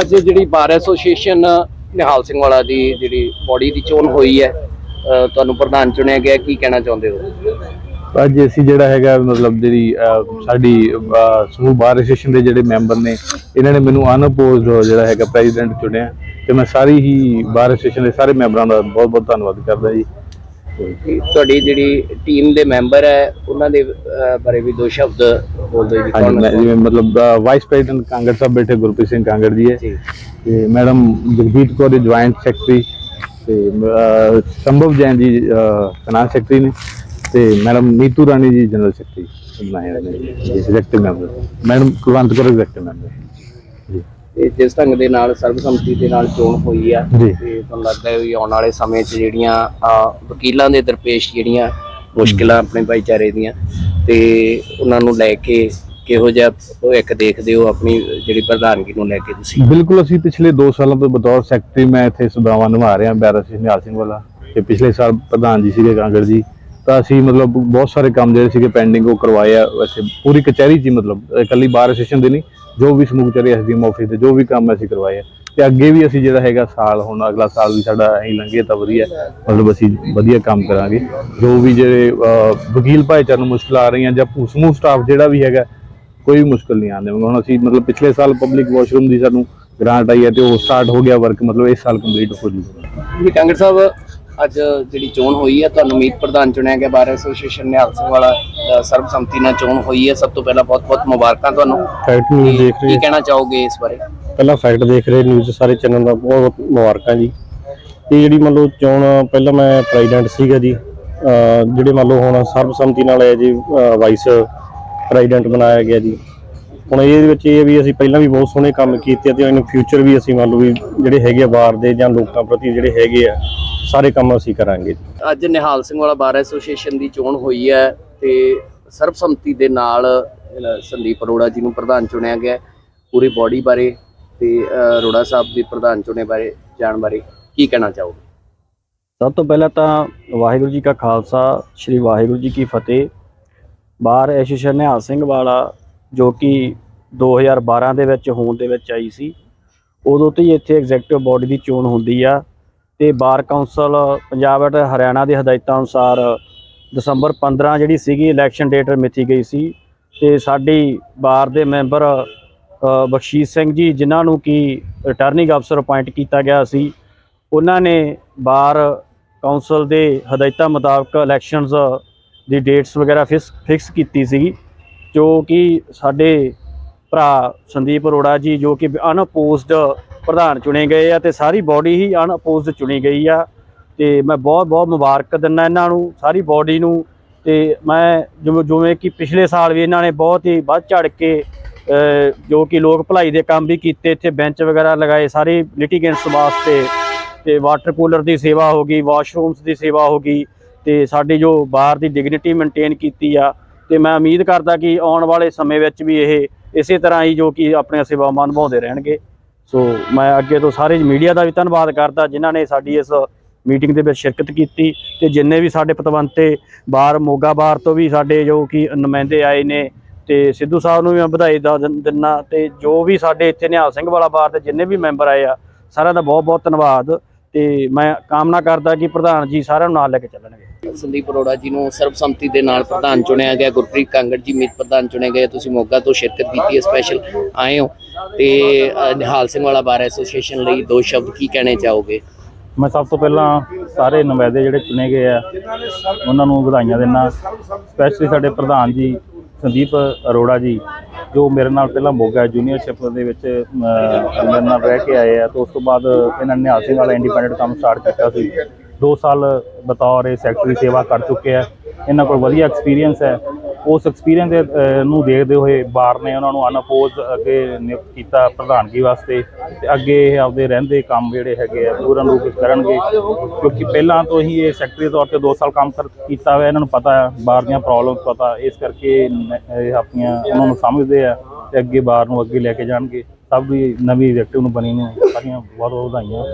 ਅੱਜ ਜਿਹੜੀ bar association Nihal Singh ਵਾਲਾ ਦੀ ਜਿਹੜੀ ਬੋਡੀ ਦੀ ਚੋਣ ਹੋਈ ਹੈ ਤੁਹਾਨੂੰ ਪ੍ਰਧਾਨ ਚੁਣਿਆ ਗਿਆ ਕੀ ਕਹਿਣਾ ਚਾਹੁੰਦੇ ਹੋ? ਅੱਜ ਅਸੀਂ ਜਿਹੜਾ ਹੈਗਾ ਮਤਲਬ ਜਿਹੜੀ ਸਾਡੀ ਸਮੂਹ ਬਾਰ ਐਸੋਸੀਏਸ਼ਨ ਦੇ ਜਿਹੜੇ ਮੈਂਬਰ ਨੇ ਇਹਨਾਂ ਨੇ ਮੈਨੂੰ ਅਨਅਪੋਜ਼ਡ ਜਿਹੜਾ ਹੈਗਾ ਪ੍ਰੈਜ਼ੀਡੈਂਟ ਚੁਣਿਆ ਤੇ ਮੈਂ ਸਾਰੀ ਹੀ ਬਾਰ ਐਸੋਸੀਏਸ਼ਨ ਦੇ ਸਾਰੇ ਮੈਂਬਰਾਂ ਦਾ ਬਹੁਤ ਬਹੁਤ ਧੰਨਵਾਦ ਕਰਦਾ ਜੀ। ਤੁਹਾਡੀ ਜਿਹੜੀ ਟੀਮ ਦੇ ਮੈਂਬਰ ਹੈ ਉਹਨਾਂ ਦੇ ਬਾਰੇ ਵੀ ਦੋ ਸ਼ਬਦ ਜੀ ਹਾਂਜੀ ਮੈਂ ਜਿਵੇਂ ਮਤਲਬ ਵਾਈਸ ਪ੍ਰੈਜ਼ੀਡੈਂਟ ਕਾਂਗੜ ਸਾਹਿਬ ਬੈਠੇ ਗੁਰਪ੍ਰੀਤ ਸਿੰਘ ਕਾਂਗੜ ਜੀ ਹੈ। ਜੀ। ਤੇ madam Jagjit Kaur joint secretary ਤੇ ਸੰਭਵ ਜੈਨ ਜੀ ਫਾਈਨਾਂਸ ਸੈਕਟਰੀ ਨੇ ਤੇ ਮੈਡਮ ਨੀਤੂ ਰਾਣੀ ਜੀ general secretary ji executive member madam Kulwant Kaur executive member ji. ਤੇ ਜਿਸ ਢੰਗ ਦੇ ਨਾਲ ਸਰਬਸੰਮਤੀ ਦੇ ਨਾਲ ਚੋਣ ਹੋਈ ਆ ਜੀ। ਤੇ ਤੁਹਾਨੂੰ ਲੱਗਦਾ ਹੈ ਵੀ ਆਉਣ ਵਾਲੇ ਸਮੇਂ 'ਚ ਜਿਹੜੀਆਂ ਵਕੀਲਾਂ ਦੇ ਦਰਪੇਸ਼ ਜਿਹੜੀਆਂ ਮੁਸ਼ਕਿਲਾਂ ਆਪਣੇ ਭਾਈਚਾਰੇ ਦੀਆਂ ਤੇ ਉਹਨਾਂ ਨੂੰ ਲੈ ਕੇ ਕਿਹੋ ਜਿਹਾ ਭਵਿੱਖ ਦੇਖਦੇ ਹੋ ਆਪਣੀ ਜਿਹੜੀ ਪ੍ਰਧਾਨਗੀ ਨੂੰ ਲੈ ਕੇ ਤੁਸੀਂ? ਬਿਲਕੁਲ ਅਸੀਂ ਪਿਛਲੇ 2 ਸਾਲਾਂ ਤੋਂ ਬਤੌਰ ਸੈਕਟਰੀ ਮੈਂ ਇੱਥੇ ਸੇਵਾਵਾਂ ਨਿਭਾ ਰਿਹਾ ਬੈਰਾ ਸਿੰਘ ਨਿਹਾਲ ਸਿੰਘ ਵਾਲਾ ਤੇ ਪਿਛਲੇ ਸਾਲ ਪ੍ਰਧਾਨ ਜੀ ਸੀਗੇ ਕਾਂਗੜ ਜੀ। ਤਾਂ ਅਸੀਂ ਮਤਲਬ ਬਹੁਤ ਸਾਰੇ ਕੰਮ ਜਿਹੜੇ ਸੀਗੇ ਪੈਂਡਿੰਗ ਉਹ ਕਰਵਾਏ ਆ ਵੈਸੇ ਪੂਰੀ ਕਚਹਿਰੀ ਹੀ ਮਤਲਬ ਇਕੱਲੀ ਬਾਰ ਐਸੋਸੀਏਸ਼ਨ ਦੇ ਨਹੀਂ ਜੋ ਵੀ ਸਮੂਹ ਕਚਹਿਰੀ ਐਸਡੀਐਮ ਆਫਿਸ ਦੇ ਜੋ ਵੀ ਕੰਮ ਅਸੀਂ ਕਰਵਾਏ ਆ। ਤੇ ਅੱਗੇ ਵੀ ਅਸੀਂ ਜਿਹੜਾ ਹੈਗਾ ਸਾਲ ਹੁਣ ਅਗਲਾ ਸਾਲ ਵੀ ਸਾਡਾ ਐਂ ਲੰਘੇ ਤਾਂ ਵਧੀਆ। ਮਤਲਬ ਅਸੀਂ ਵਧੀਆ ਕੰਮ ਕਰਾਂਗੇ। ਜੋ ਵੀ ਜਿਹੜੇ ਵਕੀਲ ਭਾਈਚਾਰੇ ਨੂੰ ਮੁਸ਼ਕਲਾਂ ਆ ਰਹੀਆਂ ਜਾਂ ਸਮੂਹ ਸਟਾਫ ਜਿਹੜਾ ਵੀ ਹੈਗਾ ਕੋਈ ਮੁਸ਼ਕਲ ਨਹੀਂ ਆਉਂਦੇ। ਹੁਣ ਅਸੀਂ ਮਤਲਬ ਪਿਛਲੇ ਸਾਲ ਪਬਲਿਕ ਵਾਸ਼ਰੂਮ ਦੀ ਸਾਨੂੰ ਗ੍ਰਾਂਟ ਆਈ ਹੈ ਤੇ ਉਹ ਸਟਾਰਟ ਹੋ ਗਿਆ ਵਰਕ ਮਤਲਬ ਇਸ ਸਾਲ ਕੰਪਲੀਟ ਹੋ ਜੂਗਾ। ਜੀ ਕਾਂਗੜ ਸਾਹਿਬ ਅੱਜ ਜਿਹੜੀ ਚੋਣ ਹੋਈ ਹੈ ਤੁਹਾਨੂੰ ਮੀਤ ਪ੍ਰਧਾਨ ਚੁਣਿਆ ਗਿਆ ਬਾਰ ਐਸੋਸੀਏਸ਼ਨ ਨਿਹਾਲ ਸਿੰਘ ਵਾਲਾ ਸਰਬਸੰਮਤੀ ਨਾਲ ਚੋਣ ਹੋਈ ਹੈ। ਸਭ ਤੋਂ ਪਹਿਲਾਂ ਬਹੁਤ-ਬਹੁਤ ਮੁਬਾਰਕਾਂ ਤੁਹਾਨੂੰ। ਕੀ ਕਹਿਣਾ ਚਾਹੋਗੇ ਇਸ ਬਾਰੇ? ਪਹਿਲਾਂ ਫੈਕਟ ਦੇਖ ਰਹੇ ਨਿਊਜ਼ ਸਾਰੇ ਚੈਨਲ ਦਾ ਬਹੁਤ ਬਹੁਤ ਮੁਬਾਰਕਾਂ ਜੀ। ਇਹ ਜਿਹੜੀ ਮੰਨ ਲਓ ਚੋਣ, ਪਹਿਲਾਂ ਮੈਂ ਪ੍ਰੈਜ਼ੀਡੈਂਟ ਸੀਗਾ ਜੀ। ਜਿਹੜੇ ਮੰਨ ਲਓ ਹੁਣ ਸਰਬਸੰਮਤੀ ਨਾਲ ਹੈ ਜੀ ਵਾਈਸ ਪ੍ਰੈਜ਼ੀਡੈਂਟ ਬਣਾਇਆ ਗਿਆ ਜੀ। ਹੁਣ ਇਹਦੇ ਵਿੱਚ ਇਹ ਹੈ ਵੀ ਅਸੀਂ ਪਹਿਲਾਂ ਵੀ ਬਹੁਤ ਸੋਹਣੇ ਕੰਮ ਕੀਤੇ ਆ ਤੇ ਇਨ ਫਿਊਚਰ ਵੀ ਅਸੀਂ ਮੰਨ ਲਓ ਵੀ ਜਿਹੜੇ ਹੈਗੇ ਆ ਬਾਹਰ ਦੇ ਜਾਂ ਲੋਕਾਂ ਪ੍ਰਤੀ ਜਿਹੜੇ ਹੈਗੇ ਆ, ਸਾਰੇ ਕੰਮ ਅਸੀਂ ਕਰਾਂਗੇ। ਅੱਜ ਨਿਹਾਲ ਸਿੰਘ ਵਾਲਾ ਬਾਰ ਐਸੋਸੀਏਸ਼ਨ ਦੀ ਚੋਣ ਹੋਈ ਹੈ ਤੇ ਸਰਬਸੰਮਤੀ ਦੇ ਨਾਲ ਸੰਦੀਪ ਅਰੋੜਾ ਜੀ ਨੂੰ ਪ੍ਰਧਾਨ ਚੁਣਿਆ ਗਿਆ। ਹੈ। ਪੂਰੀ ਬਾਡੀ ਬਾਰੇ ਤੇ ਅਰੋੜਾ ਸਾਹਿਬ ਦੀ ਪ੍ਰਧਾਨ ਚੁਣੇ ਬਾਰੇ, ਜਾਣ ਬਾਰੇ ਕੀ ਕਹਿਣਾ ਚਾਹੋਗੇ? ਸਭ ਤੋਂ ਪਹਿਲਾਂ ਤਾਂ ਵਾਹਿਗੁਰੂ ਜੀ ਕਾ ਖਾਲਸਾ, ਸ੍ਰੀ ਵਾਹਿਗੁਰੂ ਜੀ ਕੀ ਫਤਿਹ। ਬਾਰ ਐਸੋਸੀਏਸ਼ਨ ਨਿਹਾਲ ਸਿੰਘ ਵਾਲਾ, ਜੋ ਕਿ 2012 ਦੇ ਵਿੱਚ ਹੋਂਦ ਦੇ ਵਿੱਚ ਆਈ ਸੀ, ਉਦੋਂ ਤੋਂ ਹੀ ਇੱਥੇ ਐਗਜ਼ੈਕਟਿਵ ਬੋਡੀ ਦੀ ਚੋਣ ਹੁੰਦੀ ਆ ਤੇ ਬਾਰ ਕਾਉਂਸਲ ਪੰਜਾਬ ਅਤੇ ਹਰਿਆਣਾ ਦੇ ਹਦਾਇਤਾਂ ਅਨੁਸਾਰ ਦਸੰਬਰ 15 ਜਿਹੜੀ ਸੀਗੀ ਇਲੈਕਸ਼ਨ ਡੇਟ ਮਿਥੀ ਗਈ ਸੀ ਤੇ ਸਾਡੀ ਬਾਰ ਦੇ ਮੈਂਬਰ ਬਖਸ਼ੀਸ਼ ਸਿੰਘ ਜੀ, ਜਿਨ੍ਹਾਂ ਨੂੰ ਕਿ ਰਿਟਰਨਿੰਗ ਅਫਸਰ ਅਪਾਇੰਟ ਕੀਤਾ ਗਿਆ ਸੀ, ਉਹਨਾਂ ਨੇ ਬਾਰ ਕਾਉਂਸਲ ਦੇ ਹਦਾਇਤਾਂ ਮੁਤਾਬਕ ਇਲੈਕਸ਼ਨਸ ਦੀ ਡੇਟਸ ਵਗੈਰਾ ਫਿਕਸ ਫਿਕਸ ਕੀਤੀ ਸੀ ਜੋ ਕਿ ਸਾਡੇ ਭਰਾ ਸੰਦੀਪ ਅਰੋੜਾ ਜੀ, ਜੋ ਕਿ ਅਨਅਪੋਜ਼ਡ ਪ੍ਰਧਾਨ ਚੁਣੇ ਗਏ ਆ ਤੇ ਸਾਰੀ ਬਾਡੀ ਹੀ ਅਨਅਪੋਜ਼ਡ ਚੁਣੀ ਗਈ ਆ। ਤੇ ਮੈਂ ਬਹੁਤ ਬਹੁਤ ਮੁਬਾਰਕ ਦਿੰਦਾ ਇਹਨਾਂ ਨੂੰ, ਸਾਰੀ ਬਾਡੀ ਨੂੰ। ਤੇ ਮੈਂ ਜਿਵੇਂ ਕਿ ਪਿਛਲੇ ਸਾਲ ਵੀ ਇਹਨਾਂ ਨੇ ਬਹੁਤ ਹੀ ਵੱਧ ਝੜ ਕੇ ਜੋ ਕਿ ਲੋਕ ਭਲਾਈ ਦੇ ਕੰਮ ਵੀ ਕੀਤੇ, ਇੱਥੇ ਬੈਂਚ ਵਗੈਰਾ ਲਗਾਏ, ਸਾਰੇ ਲਿਟੀਗੈਂਟਸ ਵਾਸਤੇ, ਤੇ ਵਾਟਰ ਕੂਲਰ ਦੀ ਸੇਵਾ ਹੋ ਗਈ ਵਾਸ਼ਰੂਮਸ ਦੀ ਸੇਵਾ ਹੋ ਗਈ, ਤੇ ਸਾਡੀ ਜੋ ਬਾਹਰ ਦੀ ਡਿਗਨਿਟੀ ਮੇਨਟੇਨ ਕੀਤੀ ਆ, ਤੇ ਮੈਂ ਉਮੀਦ ਕਰਦਾ ਕਿ ਆਉਣ ਵਾਲੇ ਸਮੇਂ ਵਿੱਚ ਵੀ ਇਹ ਇਸੇ ਤਰ੍ਹਾਂ ਹੀ ਜੋ ਕਿ ਆਪਣੀਆਂ ਸੇਵਾਵਾਂ ਨਿਭਾਉਂਦੇ ਰਹਿਣਗੇ। ਸੋ ਮੈਂ ਅੱਗੇ ਤੋਂ ਸਾਰੇ ਮੀਡੀਆ ਦਾ ਵੀ ਧੰਨਵਾਦ ਕਰਦਾ, ਜਿਨ੍ਹਾਂ ਨੇ ਸਾਡੀ ਇਸ ਮੀਟਿੰਗ ਦੇ ਵਿੱਚ ਸ਼ਿਰਕਤ ਕੀਤੀ, ਤੇ ਜਿੰਨੇ ਵੀ ਸਾਡੇ ਪਤਵੰਤੇ ਬਾਹਰ ਮੋਗਾ ਬਾਹਰ ਤੋਂ ਵੀ ਸਾਡੇ ਜੋ ਕਿ ਨੁਮਾਇੰਦੇ ਆਏ ਨੇ ਤੇ ਸਿੱਧੂ ਸਾਹਿਬ ਨੂੰ ਵੀ ਮੈਂ ਵਧਾਈ ਦਾ ਦਿੰ- ਦਿੰਦਾ ਤੇ ਜੋ ਵੀ ਸਾਡੇ ਇੱਥੇ ਨਿਹਾਲ ਸਿੰਘ ਵਾਲਾ ਬਾਰ ਦੇ ਜਿੰਨੇ ਵੀ ਮੈਂਬਰ ਆਏ ਆ ਸਾਰਿਆਂ ਦਾ ਬਹੁਤ ਬਹੁਤ ਧੰਨਵਾਦ ਤੇ ਮੈਂ ਕਾਮਨਾ ਕਰਦਾ ਕਿ ਪ੍ਰਧਾਨ ਜੀ ਸਾਰਿਆਂ ਨੂੰ ਨਾਲ ਲੈ ਕੇ ਚੱਲਣਗੇ। ਸੰਦੀਪ ਅਰੋੜਾ ਜੀ ਨੂੰ ਸਰਬਸੰਮਤੀ ਦੇ ਨਾਲ ਪ੍ਰਧਾਨ ਚੁਣਿਆ ਗਿਆ ਗੁਰਪ੍ਰੀਤ ਕਾਂਗੜ ਜੀ ਮੀਤ ਪ੍ਰਧਾਨ ਚੁਣੇ ਗਏ ਤੁਸੀਂ ਮੋਗਾ ਤੋਂ ਸ਼ਿਰਕਤ ਕੀਤੀ ਹੈ ਸਪੈਸ਼ਲ ਆਏ ਹੋ ਤੇ ਨਿਹਾਲ ਸਿੰਘ ਵਾਲਾ ਬਾਰ ਐਸੋਸੀਏਸ਼ਨ ਲਈ ਦੋ ਸ਼ਬਦ ਕੀ ਕਹਿਣੇ ਚਾਹੋਗੇ? ਮੈਂ ਸਭ ਤੋਂ ਪਹਿਲਾਂ ਸਾਰੇ ਨੁਮਾਇੰਦੇ ਜਿਹੜੇ ਚੁਣੇ ਗਏ ਆ ਉਹਨਾਂ ਨੂੰ ਵਧਾਈਆਂ ਦਿੰਦਾ ਸਪੈਸ਼ਲੀ ਸਾਡੇ ਪ੍ਰਧਾਨ ਜੀ ਸੰਦੀਪ ਅਰੋੜਾ ਜੀ, ਜੋ ਮੇਰੇ ਨਾਲ ਪਹਿਲਾਂ ਮੋਗਾ ਜੂਨੀਅਰਸ਼ਿਪ ਦੇ ਵਿੱਚ ਮੇਰੇ ਨਾਲ ਰਹਿ ਕੇ ਆਏ ਆ ਤੇ ਉਸ ਤੋਂ ਬਾਅਦ ਇਹਨਾਂ ਨੇ ਨਿਹਾਲ ਸਿੰਘ ਵਾਲਾ ਇੰਡੀਪੈਂਡੈਂਟ ਕੰਮ ਸਟਾਰਟ ਕੀਤਾ ਸੀ। 2 ਸਾਲ ਬਤੌਰ ਇਹ ਸੈਕਟਰੀ ਸੇਵਾ ਕਰ ਚੁੱਕੇ ਆ। ਇਹਨਾਂ ਕੋਲ ਵਧੀਆ ਐਕਸਪੀਰੀਅੰਸ ਹੈ। ਉਸ ਐਕਸਪੀਰੀਅੰਸ ਨੂੰ ਦੇਖਦੇ ਹੋਏ ਬਾਰ ਨੇ ਉਹਨਾਂ ਨੂੰ ਅਨਪੋਜ ਅੱਗੇ ਨਿਯੁਕਤ ਕੀਤਾ ਪ੍ਰਧਾਨਗੀ ਵਾਸਤੇ ਤੇ ਅੱਗੇ ਇਹ ਆਪਦੇ ਰਹਿੰਦੇ ਕੰਮ ਜਿਹੜੇ ਹੈਗੇ ਆ, ਪੂਰਨ ਰੂਪ ਵਿੱਚ ਕਰਨਗੇ। ਕਿਉਂਕਿ ਪਹਿਲਾਂ ਤੋਂ ਹੀ ਇਹ ਸੈਕਟਰੀ ਤੌਰ ਤੇ 2 ਸਾਲ ਕੰਮ ਕਰ, ਕੀਤਾ ਹੋਇਆ, ਇਹਨਾਂ ਨੂੰ ਪਤਾ ਹੈ, ਬਾਹਰ ਦੀਆਂ ਪ੍ਰੋਬਲਮਸ ਪਤਾ, ਇਸ ਕਰਕੇ ਆਪਣੀਆਂ, ਉਹਨਾਂ ਨੂੰ ਸਮਝਦੇ ਆ ਤੇ ਅੱਗੇ ਬਾਹਰ ਨੂੰ ਅੱਗੇ ਲੈ ਕੇ ਜਾਣਗੇ। ਸਭ ਦੀ ਨਵੀਂ ਐਗਜ਼ੈਕਟਿਵ ਨੂੰ ਬਣੀ ਨੂੰ ਸਾਰੀਆਂ ਬਹੁਤ ਬਹੁਤ ਵਧਾਈਆਂ।